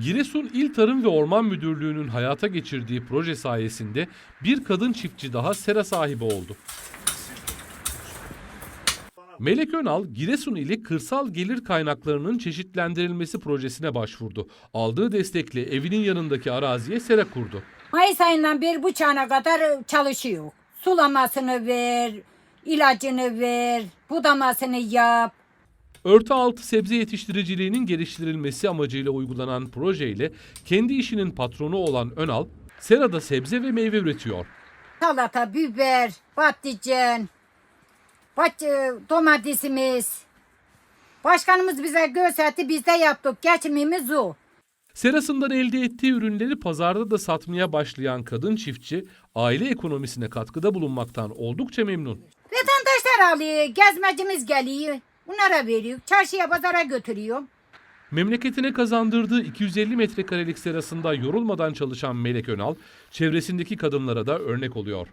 Giresun İl Tarım ve Orman Müdürlüğü'nün hayata geçirdiği proje sayesinde bir kadın çiftçi daha sera sahibi oldu. Melek Önal, Giresun ili kırsal gelir kaynaklarının çeşitlendirilmesi projesine başvurdu. Aldığı destekle evinin yanındaki araziye sera kurdu. Mayıs ayından beri bu kadar çalışıyor. Sulamasını ver, ilacını ver, budamasını yap. Örtü altı sebze yetiştiriciliğinin geliştirilmesi amacıyla uygulanan projeyle kendi işinin patronu olan Önal, serada sebze ve meyve üretiyor. Salata, biber, patlıcan, bat- domatesimiz. Başkanımız bize gösterdi, biz de yaptık. Geçimimiz o. Serasından elde ettiği ürünleri pazarda da satmaya başlayan kadın çiftçi, aile ekonomisine katkıda bulunmaktan oldukça memnun. Vatandaşlar alıyor, gezmecimiz geliyor. Bunlara veriyor. Çarşıya pazara götürüyor. Memleketine kazandırdığı 250 metrekarelik serasında yorulmadan çalışan Melek Önal, çevresindeki kadınlara da örnek oluyor.